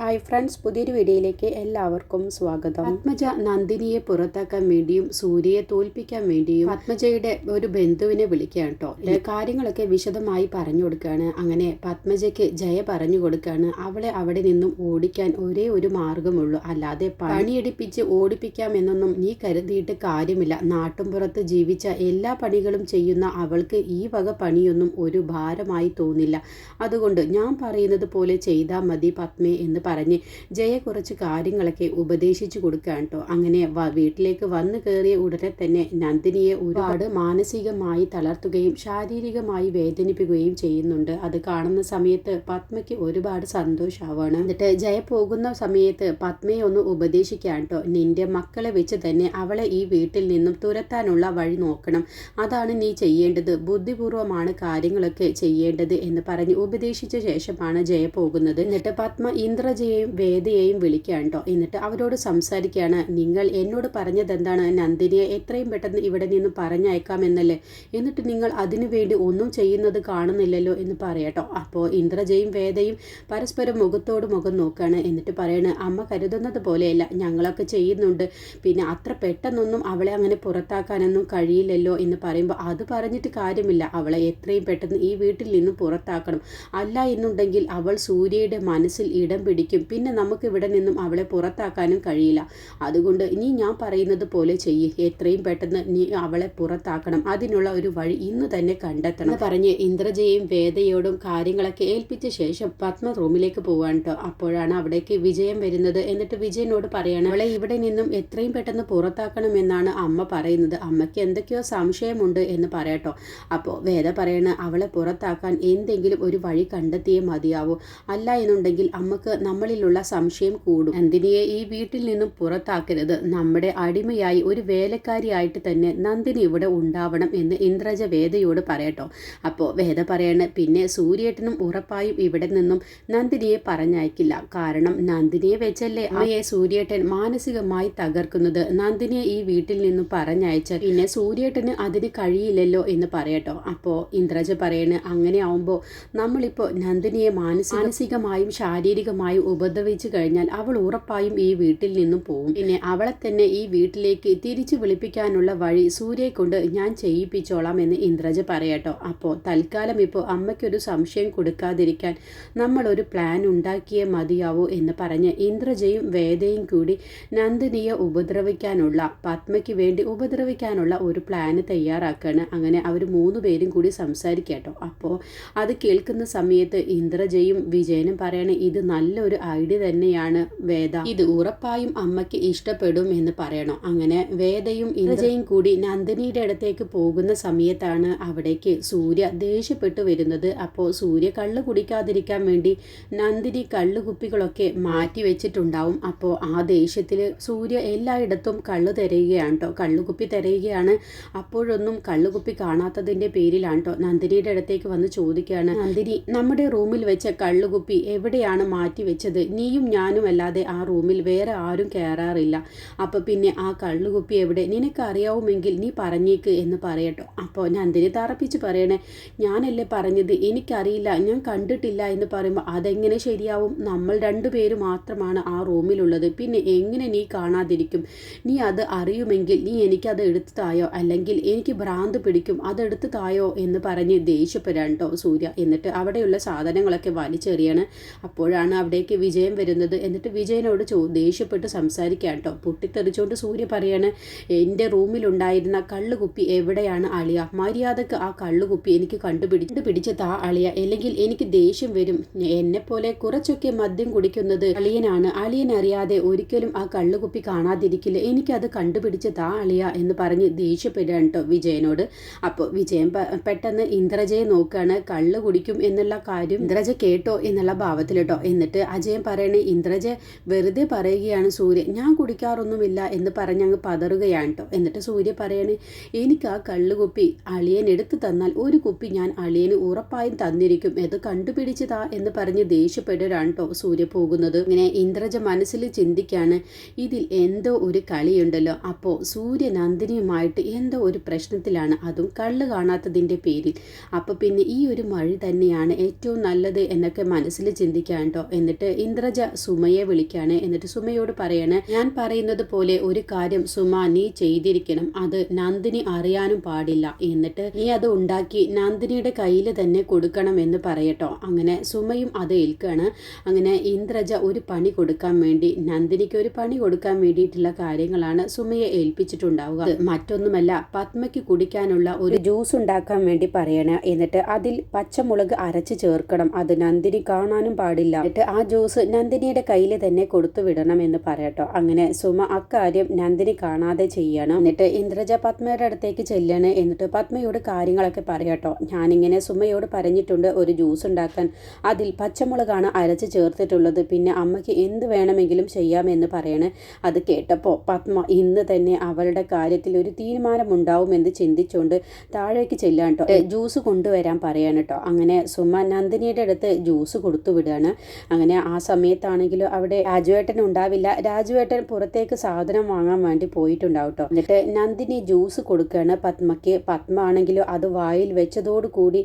Hi friends പുതിയൊരു വീഡിയോയിലേക്ക് എല്ലാവർക്കും സ്വാഗതം. ആത്മജ നന്ദിനിയെ പുറത്താക്കാൻ വേണ്ടിയും സൂര്യയെ തോൽപ്പിക്കാൻ വേണ്ടിയും പത്മജയുടെ ഒരു ബന്ധുവിനെ വിളിക്കുകയാണ് കേട്ടോ കാര്യങ്ങളൊക്കെ വിശദമായി പറഞ്ഞു കൊടുക്കുകയാണ്. അങ്ങനെ പത്മജയ്ക്ക് ജയ പറഞ്ഞു കൊടുക്കുകയാണ്. അവളെ അവിടെ നിന്നും ഓടിക്കാൻ ഒരേ ഒരു മാർഗമുള്ളൂ. അല്ലാതെ പണിയെടുപ്പിച്ച് ഓടിപ്പിക്കാം എന്നൊന്നും നീ കരുതിയിട്ട് കാര്യമില്ല. നാട്ടുംപുറത്ത് ജീവിച്ച എല്ലാ പണികളും ചെയ്യുന്ന അവൾക്ക് ഈ വക പണിയൊന്നും ഒരു ഭാരമായി തോന്നില്ല. അതുകൊണ്ട് ഞാൻ പറയുന്നത് പോലെ ചെയ്താൽ മതി പത്മേ എന്ന് പറഞ്ഞ് ജയ കുറച്ച് കാര്യങ്ങളൊക്കെ ഉപദേശിച്ചു കൊടുക്കുകയാണ് കേട്ടോ. അങ്ങനെ വീട്ടിലേക്ക് വന്നു കയറിയ ഉടനെ തന്നെ നന്ദിനിയെ ഒരുപാട് മാനസികമായി തളർത്തുകയും ശാരീരികമായി വേദനിപ്പിക്കുകയും ചെയ്യുന്നുണ്ട്. അത് കാണുന്ന സമയത്ത് പത്മയ്ക്ക് ഒരുപാട് സന്തോഷമാവാണ് എന്നിട്ട് ജയ പോകുന്ന സമയത്ത് പത്മയെ ഒന്ന് ഉപദേശിക്കാൻ കേട്ടോ. നിന്റെ മക്കളെ വെച്ച് തന്നെ അവളെ ഈ വീട്ടിൽ നിന്നും തുരത്താനുള്ള വഴി നോക്കണം. അതാണ് നീ ചെയ്യേണ്ടത്. ബുദ്ധിപൂർവമാണ് കാര്യങ്ങളൊക്കെ ചെയ്യേണ്ടത് എന്ന് പറഞ്ഞ് ഉപദേശിച്ച ശേഷമാണ് ജയ പോകുന്നത്. എന്നിട്ട് പത്മ ഇന്ദ്രജയെയും വേദയെയും വിളിക്കുകയാണ് കേട്ടോ എന്നിട്ട് അവരോട് സംസാരിക്കുകയാണ്. നിങ്ങൾ എന്നോട് പറഞ്ഞതെന്താണ്? നന്ദിനിയെ എത്രയും പെട്ടെന്ന് ഇവിടെ നിന്ന് പറഞ്ഞയക്കാമെന്നല്ലേ എന്നിട്ട് നിങ്ങൾ അതിനു വേണ്ടി ഒന്നും ചെയ്യുന്നത് കാണുന്നില്ലല്ലോ എന്ന് പറയട്ടോ അപ്പോൾ ഇന്ദ്രജയും വേദയും പരസ്പരം മുഖത്തോട് മുഖം നോക്കുകയാണ്. എന്നിട്ട് പറയണ അമ്മ കരുതുന്നത് പോലെയല്ല. ഞങ്ങളൊക്കെ ചെയ്യുന്നുണ്ട്. പിന്നെ അത്ര പെട്ടെന്നൊന്നും അവളെ അങ്ങനെ പുറത്താക്കാനൊന്നും കഴിയില്ലല്ലോ എന്ന് പറയുമ്പോൾ അത് പറഞ്ഞിട്ട് കാര്യമില്ല. അവളെ എത്രയും പെട്ടെന്ന് ഈ വീട്ടിൽ നിന്ന് പുറത്താക്കണം. അല്ല എന്നുണ്ടെങ്കിൽ അവൾ സൂര്യയുടെ മനസ്സിൽ ഇടം പിടിക്കും. പിന്നെ നമുക്ക് ഇവിടെ നിന്നും അവളെ പുറത്താക്കാനും കഴിയില്ല. അതുകൊണ്ട് ഇനി ഞാൻ പറയുന്നത് പോലെ ചെയ്യ്. എത്രയും പെട്ടെന്ന് നീ അവളെ പുറത്താക്കണം. അതിനുള്ള ഒരു വഴി ഇന്ന് തന്നെ കണ്ടെത്തണം. പറഞ്ഞ് ഇന്ദ്രജയും വേദയോടും കാര്യങ്ങളൊക്കെ ഏൽപ്പിച്ച ശേഷം പത്മ റൂമിലേക്ക് പോവാൻ കേട്ടോ അപ്പോഴാണ് അവിടേക്ക് വിജയം വരുന്നത്. എന്നിട്ട് വിജയനോട് പറയാണ് അവളെ ഇവിടെ നിന്നും എത്രയും പെട്ടെന്ന് പുറത്താക്കണം എന്നാണ് അമ്മ പറയുന്നത്. അമ്മയ്ക്ക് എന്തൊക്കെയോ സംശയമുണ്ട് എന്ന് പറയട്ടോ അപ്പോൾ വേദ പറയണ അവളെ പുറത്താക്കാൻ എന്തെങ്കിലും ഒരു വഴി കണ്ടെത്തിയേ മതിയാവൂ. അല്ല എന്നുണ്ടെങ്കിൽ അമ്മയ്ക്ക് നമ്മളിലുള്ള സംശയം കൂടും. നന്ദിനിയെ ഈ വീട്ടിൽ നിന്നും പുറത്താക്കരുത്. നമ്മുടെ അടിമയായി ഒരു വേലക്കാരിയായിട്ട് തന്നെ നന്ദിനി ഇവിടെ ഉണ്ടാവണം എന്ന് ഇന്ദ്രജ വേദയോട് പറയട്ടോ. അപ്പോൾ വേദ പറയണ പിന്നെ സൂര്യേട്ടനും ഉറപ്പായും ഇവിടെ നിന്നും നന്ദിനിയെ പറഞ്ഞയക്കില്ല. കാരണം നന്ദിനിയെ വെച്ചല്ലേ അമ്മയെ സൂര്യേട്ടൻ മാനസികമായി തകർക്കുന്നത്. നന്ദിനിയെ ഈ വീട്ടിൽ നിന്നും പറഞ്ഞയച്ച പിന്നെ സൂര്യേട്ടന് അതിന് കഴിയില്ലല്ലോ എന്ന് പറയട്ടോ. അപ്പോൾ ഇന്ദ്രജ പറയണ അങ്ങനെ ആവുമ്പോൾ നമ്മളിപ്പോൾ നന്ദിനിയെ മാനസികമായും ശാരീരികമായും ഉപദ്രവിച്ചു കഴിഞ്ഞാൽ അവൾ ഉറപ്പായും ഈ വീട്ടിൽ നിന്നും പോവും. പിന്നെ അവളെ തന്നെ ഈ വീട്ടിലേക്ക് തിരിച്ചു വിളിപ്പിക്കാനുള്ള വഴി സൂര്യയെ കൊണ്ട് ഞാൻ ചെയ്യിപ്പിച്ചോളാം എന്ന് ഇന്ദ്രജ പറയട്ടോ. അപ്പോൾ തൽക്കാലം ഇപ്പോൾ അമ്മയ്ക്കൊരു സംശയം കൊടുക്കാതിരിക്കാൻ നമ്മൾ ഒരു പ്ലാൻ ഉണ്ടാക്കിയേ മതിയാവൂ എന്ന് പറഞ്ഞ് ഇന്ദ്രജയും വേദയും കൂടി നന്ദിനിയെ ഉപദ്രവിക്കാനുള്ള പത്മയ്ക്ക് വേണ്ടി ഉപദ്രവിക്കാനുള്ള ഒരു പ്ലാന് തയ്യാറാക്കുകയാണ് അങ്ങനെ അവർ മൂന്ന് പേരും കൂടി സംസാരിക്കട്ടോ. അപ്പോൾ അത് കേൾക്കുന്ന സമയത്ത് ഇന്ദ്രജയും വിജയനും പറയണേ ഇത് നല്ലൊരു ഐഡിയ തന്നെയാണ് വേദ. ഇത് ഉറപ്പായും അമ്മയ്ക്ക് ഇഷ്ടപ്പെടും എന്ന് പറയണം. അങ്ങനെ വേദയും ഇന്ദ്രജയും കൂടി നന്ദിനിയുടെ അടുത്തേക്ക് പോകുന്ന സമയത്താണ് അവിടേക്ക് സൂര്യ ദേഷ്യപ്പെട്ടു വരുന്നത്. അപ്പോൾ സൂര്യ കള്ളു കുടിക്കാതിരിക്കാൻ വേണ്ടി നന്ദിനി കള്ളുകുപ്പികളൊക്കെ മാറ്റി വെച്ചിട്ടുണ്ടാവും. അപ്പോൾ ആ ദേഷ്യത്തിൽ സൂര്യ എല്ലായിടത്തും കള്ളു തിരയുകയാണ് കേട്ടോ കള്ളുകുപ്പി തിരയുകയാണ്. അപ്പോഴൊന്നും കള്ളുകുപ്പി കാണാത്തതിന്റെ പേരിലാണ് കേട്ടോ നന്ദിനിയുടെ അടുത്തേക്ക് വന്ന് ചോദിക്കുകയാണ് നന്ദിനി നമ്മുടെ റൂമിൽ വെച്ച കള്ളുകുപ്പി എവിടെയാണ് മാറ്റി നീയും ഞാനും അല്ലാതെ ആ റൂമിൽ വേറെ ആരും കയറാറില്ല അപ്പോൾ പിന്നെ ആ കള്ളുകുപ്പി എവിടെ? നിനക്കറിയാവുമെങ്കിൽ നീ പറഞ്ഞേക്ക് എന്ന് പറയട്ടോ. അപ്പോൾ ഞാൻ നന്ദിനി തറപ്പിച്ച് പറയണേ? ഞാനല്ലേ പറഞ്ഞത് എനിക്കറിയില്ല ഞാൻ കണ്ടിട്ടില്ല എന്ന് പറയുമ്പോൾ അതെങ്ങനെ ശരിയാവും? നമ്മൾ രണ്ടുപേര് മാത്രമാണ് ആ റൂമിലുള്ളത്. പിന്നെ എങ്ങനെ നീ കാണാതിരിക്കും? നീ അത് അറിയുമെങ്കിൽ നീ എനിക്കത് എടുത്തു തായോ? അല്ലെങ്കിൽ എനിക്ക് ഭ്രാന്ത് പിടിക്കും അതെടുത്ത് തായോ? എന്ന് പറഞ്ഞ് ദേഷ്യപ്പെടാൻ കേട്ടോ സൂര്യ. എന്നിട്ട് അവിടെയുള്ള സാധനങ്ങളൊക്കെ വലിച്ചെറിയാണ്. അപ്പോഴാണ് അവിടേക്ക് വിജയം വരുന്നത് എന്നിട്ട് വിജയനോട് ചോ ദേഷ്യപ്പെട്ട് സംസാരിക്കാം കേട്ടോ. പൊട്ടിത്തെറിച്ചുകൊണ്ട് സൂര്യ പറയാണ് എന്റെ റൂമിലുണ്ടായിരുന്ന കള്ളുകുപ്പി എവിടെയാണ് അളിയ? മര്യാദയ്ക്ക് ആ കള്ളുകുപ്പി എനിക്ക് കണ്ടുപിടിച്ച് പിടിച്ച് താ അളിയ. അല്ലെങ്കിൽ എനിക്ക് ദേഷ്യം വരും. എന്നെപ്പോലെ പോലെ കുറച്ചൊക്കെ മദ്യം കുടിക്കുന്നത് അളിയനാണ്. അളിയൻ അറിയാതെ ഒരിക്കലും ആ കള്ളുകുപ്പി കാണാതിരിക്കില്ല. എനിക്കത് കണ്ടുപിടിച്ച് താ അളിയ എന്ന് പറഞ്ഞ് ദേഷ്യപ്പെടുകയാണ് കേട്ടോ വിജയനോട്. അപ്പോൾ വിജയൻ പെട്ടെന്ന് ഇന്ദ്രജയെ നോക്കുകയാണ് കള്ള് കുടിക്കും എന്നുള്ള കാര്യം ഇന്ദ്രജ കേട്ടോ എന്നുള്ള ഭാവത്തിൽ കേട്ടോ. എന്നിട്ട് അജയൻ പറയണേ ഇന്ദ്രജ വെറുതെ പറയുകയാണ് സൂര്യ. ഞാൻ കുടിക്കാറൊന്നുമില്ല എന്ന് പറഞ്ഞ് അങ്ങ് പതറുകയാണ് കേട്ടോ എന്നിട്ട് സൂര്യ പറയണേ എനിക്ക് ആ കള്ളുകുപ്പി അളിയൻ എടുത്തു തന്നാൽ ഒരു കുപ്പി ഞാൻ അളിയന് ഉറപ്പായും തന്നിരിക്കും. ഇത് കണ്ടുപിടിച്ചതാ എന്ന് പറഞ്ഞ് ദേഷ്യപ്പെടുകയാണ് കേട്ടോ സൂര്യ പോകുന്നത്. ഇങ്ങനെ ഇന്ദ്രജ മനസ്സിൽ ചിന്തിക്കാണ് ഇതിൽ എന്തോ ഒരു കളിയുണ്ടല്ലോ. അപ്പോൾ സൂര്യ നന്ദിനിയുമായിട്ട് എന്തോ ഒരു പ്രശ്നത്തിലാണ്. അതും കള്ള് കാണാത്തതിന്റെ പേരിൽ. അപ്പോൾ പിന്നെ ഈ ഒരു മഴ തന്നെയാണ് ഏറ്റവും നല്ലത് എന്നൊക്കെ മനസ്സിൽ ചിന്തിക്കാൻ കേട്ടോ എന്നിട്ട് ഇന്ദ്രജ സുമയെ വിളിക്കാണ്. എന്നിട്ട് സുമയോട് പറയാണ് ഞാൻ പറയുന്നത് പോലെ ഒരു കാര്യം സുമ നീ ചെയ്തിരിക്കണം. അത് നന്ദിനി അറിയാനും പാടില്ല. എന്നിട്ട് നീ അത് ഉണ്ടാക്കി നന്ദിനിയുടെ കയ്യിൽ തന്നെ കൊടുക്കണം എന്ന് പറയട്ടോ. അങ്ങനെ സുമയും അത് ഏൽക്കുകയാണ് അങ്ങനെ ഇന്ദ്രജ ഒരു പണി കൊടുക്കാൻ വേണ്ടി നന്ദിനിക്ക് ഒരു പണി കൊടുക്കാൻ വേണ്ടിയിട്ടുള്ള കാര്യങ്ങളാണ് സുമയെ ഏൽപ്പിച്ചിട്ടുണ്ടാവുക. മറ്റൊന്നുമല്ല പത്മയ്ക്ക് കുടിക്കാനുള്ള ഒരു ജ്യൂസ് ഉണ്ടാക്കാൻ വേണ്ടി പറയണ. എന്നിട്ട് അതിൽ പച്ചമുളക് അരച്ച് ചേർക്കണം. അത് നന്ദിനി കാണാനും പാടില്ല. എന്നിട്ട് ആ ജ്യൂസ് നന്ദിനിയുടെ കയ്യിൽ തന്നെ കൊടുത്തു വിടണമെന്ന് പറയട്ടോ. അങ്ങനെ സുമ അക്കാര്യം നന്ദിനി കാണാതെ ചെയ്യണം. എന്നിട്ട് ഇന്ദ്രജ പത്മയുടെ അടുത്തേക്ക് ചെല്ലണ്. എന്നിട്ട് പത്മയോട് കാര്യങ്ങളൊക്കെ പറയട്ടോ. ഞാനിങ്ങനെ സുമയോട് പറഞ്ഞിട്ടുണ്ട് ഒരു ജ്യൂസ് ഉണ്ടാക്കാൻ. അതിൽ പച്ചമുളകാണ് അരച്ച് ചേർത്തിട്ടുള്ളത്. പിന്നെ അമ്മയ്ക്ക് എന്ത് വേണമെങ്കിലും ചെയ്യാമെന്ന് പറയണേ. അത് കേട്ടപ്പോൾ പത്മ ഇന്ന് തന്നെ അവളുടെ കാര്യത്തിൽ ഒരു തീരുമാനമുണ്ടാവുമെന്ന് ചിന്തിച്ചുകൊണ്ട് താഴേക്ക് ചെല്ലാൻ കേട്ടോ ജ്യൂസ് കൊണ്ടുവരാൻ പറയാണ് കേട്ടോ അങ്ങനെ സുമ നന്ദിനിയുടെ അടുത്ത് ജ്യൂസ് കൊടുത്തു വിടുകയാണ് അങ്ങനെ ആ സമയത്താണെങ്കിലും അവിടെ രാജുവേട്ടൻ ഉണ്ടാവില്ല. രാജുവേട്ടൻ പുറത്തേക്ക് സാധനം വാങ്ങാൻ വേണ്ടി പോയിട്ടുണ്ടാവും കേട്ടോ എന്നിട്ട് നന്ദിനി ജ്യൂസ് കൊടുക്കുകയാണ് പത്മയ്ക്ക്. പത്മ ആണെങ്കിലും അത് വായിൽ വെച്ചതോടുകൂടി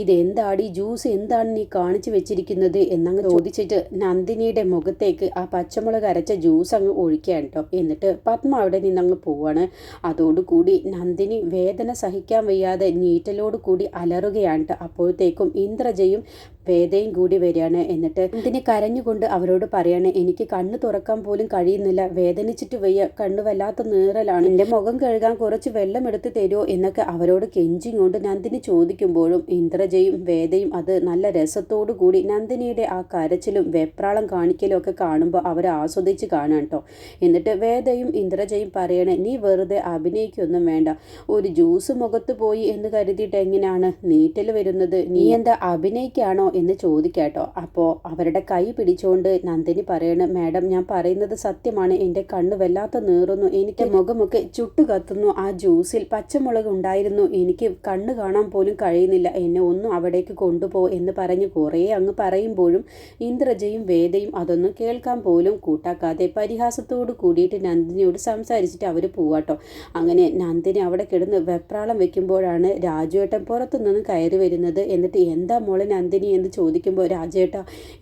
ഇതെന്താടി ജ്യൂസ് എന്താണ് നീ കാണിച്ചു വെച്ചിരിക്കുന്നത്? എന്നങ്ങ് ചോദിച്ചിട്ട് നന്ദിനിയുടെ മുഖത്തേക്ക് ആ പച്ചമുളക് അരച്ച ജ്യൂസ് അങ്ങ് ഒഴിക്കുകയാണ് കേട്ടോ എന്നിട്ട് പത്മ അവിടെ നിന്ന് അങ്ങ് പോവാണ്. അതോടുകൂടി നന്ദിനി വേദന സഹിക്കാൻ വയ്യാതെ നീറ്റലോട് കൂടി അലറുകയാണ് അപ്പോഴത്തേക്കും ഇന്ദ്രജയും വേദയും കൂടി വരികയാണ്. എന്നിട്ട് ഇതിനെ കരഞ്ഞുകൊണ്ട് അവരോട് പറയാണ് എനിക്ക് കണ്ണ് തുറക്കാൻ പോലും കഴിയുന്നില്ല. വേദനിച്ചിട്ട് വയ്യ. കണ്ണ് വല്ലാത്ത നീറലാണ്. എന്റെ മുഖം കഴുകാൻ കുറച്ച് വെള്ളം എടുത്ത് തരുമോ എന്നൊക്കെ അവരോട് കെഞ്ചിങ്ങോണ്ട് നന്ദിനി ചോദിക്കുമ്പോഴും ഇന്ദ്രജയും വേദയും അത് നല്ല രസത്തോടു കൂടി നന്ദിനിയുടെ ആ കരച്ചിലും വെപ്രാളം കാണിക്കലും ഒക്കെ കാണുമ്പോൾ അവർ ആസ്വദിച്ച് കാണാൻ കേട്ടോ എന്നിട്ട് വേദയും ഇന്ദ്രജയും പറയണേ നീ വെറുതെ അഭിനയിക്കൊന്നും വേണ്ട. ഒരു ജ്യൂസ് മുഖത്ത് പോയി എന്ന് കരുതിയിട്ട് എങ്ങനെയാണ് നീറ്റൽ വരുന്നത്? നീ എന്താ അഭിനയിക്കാണോ എന്ന് ചോദിക്കാട്ടോ. അപ്പോൾ അവരുടെ കൈ പിടിച്ചുകൊണ്ട് നന്ദിനി പറയണ് മാഡം ഞാൻ പറയുന്നത് സത്യമാണ്. എന്റെ കണ്ണ് വല്ലാത്ത നീറുന്നു. എനിക്ക് മുഖമൊക്കെ ചുട്ടു കത്തുന്നു ആ ജ്യൂസിൽ പച്ചമുളക് ഉണ്ടായിരുന്നു. എനിക്ക് കണ്ണ് കാണാൻ പോലും കഴിയുന്നില്ല. എന്നെ ഒന്നും അവിടേക്ക് കൊണ്ടുപോ എന്ന് പറഞ്ഞ് കുറേ അങ്ങ് പറയുമ്പോഴും ഇന്ദ്രജയും വേദയും അതൊന്നും കേൾക്കാൻ പോലും കൂട്ടാക്കാതെ പരിഹാസത്തോട് കൂടിയിട്ട് നന്ദിനിയോട് സംസാരിച്ചിട്ട് അവർ പോവാട്ടോ. അങ്ങനെ നന്ദിനി അവിടെ കിടന്ന് വെപ്രാളം വെക്കുമ്പോഴാണ് രാജുവേട്ടൻ പുറത്തുനിന്ന് കയറി വരുന്നത്. എന്നിട്ട് എന്താ മോളെ നന്ദിനി? എന്ന് ചോദിക്കുമ്പോൾ രാജേട്ട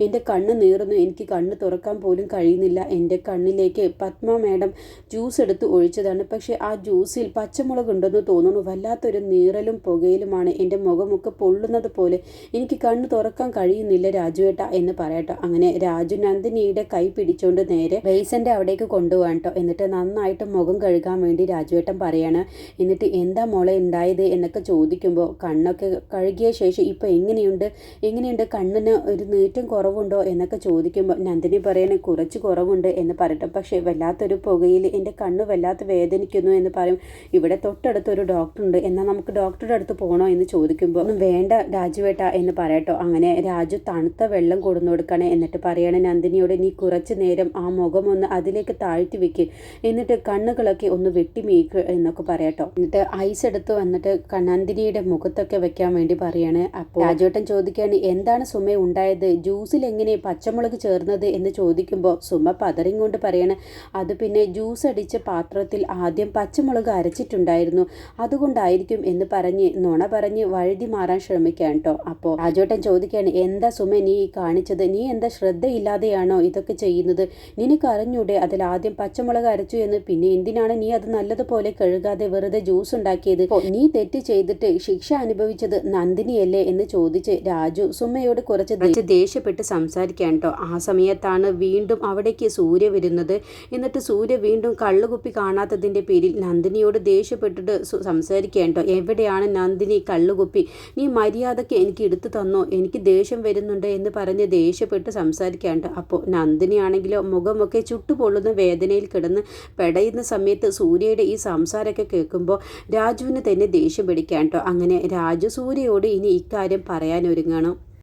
എന്റെ കണ്ണ് നീറുന്നു. എനിക്ക് കണ്ണ് തുറക്കാൻ പോലും കഴിയുന്നില്ല. എന്റെ കണ്ണിലേക്ക് പത്മ മാഡം ജ്യൂസ് എടുത്ത് ഒഴിച്ചതാണ്. പക്ഷേ ആ ജ്യൂസിൽ പച്ചമുളക് ഉണ്ടെന്ന് തോന്നുന്നു. വല്ലാത്തൊരു നീറലും പുകയിലുമാണ് എന്റെ മുഖമൊക്കെ പൊള്ളുന്നത് പോലെ. എനിക്ക് കണ്ണ് തുറക്കാൻ കഴിയുന്നില്ല രാജുവേട്ട എന്ന് പറയട്ടോ. അങ്ങനെ രാജു നന്ദിനിയുടെ കൈ പിടിച്ചുകൊണ്ട് നേരെ ബേസന്റെ അവിടേക്ക് കൊണ്ടുപോകാൻ കേട്ടോ എന്നിട്ട് നന്നായിട്ട് മുഖം കഴുകാൻ വേണ്ടി രാജുവേട്ടൻ പറയാണ് എന്നിട്ട് എന്താ മോളെ ഉണ്ടായത്? എന്നൊക്കെ ചോദിക്കുമ്പോൾ കണ്ണൊക്കെ കഴുകിയ ശേഷം ഇപ്പോൾ എങ്ങനെയുണ്ട്? എങ്ങനെയുണ്ട്? കണ്ണിന് ഒരു നീറ്റം കുറവുണ്ടോ? എന്നൊക്കെ ചോദിക്കുമ്പോൾ നന്ദിനി പറയണേ കുറച്ച് കുറവുണ്ട് എന്ന് പറയട്ടെ. പക്ഷേ വല്ലാത്തൊരു പുകയിൽ എന്റെ കണ്ണ് വല്ലാത്ത വേദനിക്കുന്നു എന്ന് പറയും. ഇവിടെ തൊട്ടടുത്ത് ഒരു ഡോക്ടർ ഉണ്ട് എന്നാൽ നമുക്ക് ഡോക്ടറുടെ അടുത്ത് പോകണോ എന്ന് ചോദിക്കുമ്പോൾ വേണ്ട രാജുവേട്ട എന്ന് പറയട്ടോ. അങ്ങനെ രാജു തണുത്ത വെള്ളം കൊടുന്നു കൊടുക്കണേ. എന്നിട്ട് പറയണേ നന്ദിനിയോട് നീ കുറച്ച് നേരം ആ മുഖം ഒന്ന് അതിലേക്ക് താഴ്ത്തി വെക്ക്. എന്നിട്ട് കണ്ണുകളൊക്കെ ഒന്ന് വെട്ടിമീക്ക് എന്നൊക്കെ പറയട്ടോ. എന്നിട്ട് ഐസ് എടുത്ത് വന്നിട്ട് നന്ദിനിയുടെ മുഖത്തൊക്കെ വെക്കാൻ വേണ്ടി പറയാണ്. അപ്പോൾ രാജുവേട്ടൻ ചോദിക്കുകയാണ് എന്താണ് സുമ ഉണ്ടായത്? ജ്യൂസിൽ എങ്ങനെ പച്ചമുളക് ചേർന്നത് എന്ന് ചോദിക്കുമ്പോൾ സുമ പതറിങ് കൊണ്ട് പറയണം അത് പിന്നെ ജ്യൂസ് അടിച്ച പാത്രത്തിൽ ആദ്യം പച്ചമുളക് അരച്ചിട്ടുണ്ടായിരുന്നു. അതുകൊണ്ടായിരിക്കും എന്ന് പറഞ്ഞ് നുണ പറഞ്ഞ് വഴുതി മാറാൻ ശ്രമിക്കാൻ കേട്ടോ അപ്പോൾ രാജോട്ടൻ ചോദിക്കുകയാണ് എന്താ സുമ നീ കാണിച്ചത്? നീ എന്താ ശ്രദ്ധയില്ലാതെയാണോ ഇതൊക്കെ ചെയ്യുന്നത്? നിനക്ക് അറിഞ്ഞൂടെ അതിൽ ആദ്യം പച്ചമുളക് അരച്ചു എന്ന്? പിന്നെ എന്തിനാണ് നീ അത് നല്ലതുപോലെ കഴുകാതെ വെറുതെ ജ്യൂസ് ഉണ്ടാക്കിയത്? നീ തെറ്റ് ചെയ്തിട്ട് ശിക്ഷ അനുഭവിച്ചത് നന്ദിനിയല്ലേ? എന്ന് ചോദിച്ച് രാജു സുമയോട് കുറച്ച് ദേഷ്യപ്പെട്ട് സംസാരിക്കാൻ കേട്ടോ ആ സമയത്താണ് വീണ്ടും അവിടേക്ക് സൂര്യ വരുന്നത്. എന്നിട്ട് സൂര്യ വീണ്ടും കള്ളുകുപ്പി കാണാത്തതിന്റെ പേരിൽ നന്ദിനിയോട് ദേഷ്യപ്പെട്ടിട്ട് സംസാരിക്കാൻ കേട്ടോ എവിടെയാണ് നന്ദിനി കള്ളുകുപ്പി? നീ മര്യാദയ്ക്ക് എനിക്ക് എടുത്തു തന്നോ? എനിക്ക് ദേഷ്യം വരുന്നുണ്ട് എന്ന് പറഞ്ഞ് ദേഷ്യപ്പെട്ട് സംസാരിക്കാൻ കേട്ടോ അപ്പോൾ നന്ദിനിയാണെങ്കിലോ മുഖമൊക്കെ ചുട്ടുപൊള്ളുന്ന വേദനയിൽ കിടന്ന് പെടയുന്ന സമയത്ത് സൂര്യയുടെ ഈ സംസാരമൊക്കെ കേൾക്കുമ്പോൾ രാജുവിന് തന്നെ ദേഷ്യം പിടിക്കാൻ കേട്ടോ അങ്ങനെ രാജു സൂര്യയോട് ഇനി ഇക്കാര്യം പറയാനൊരുങ്ങണം.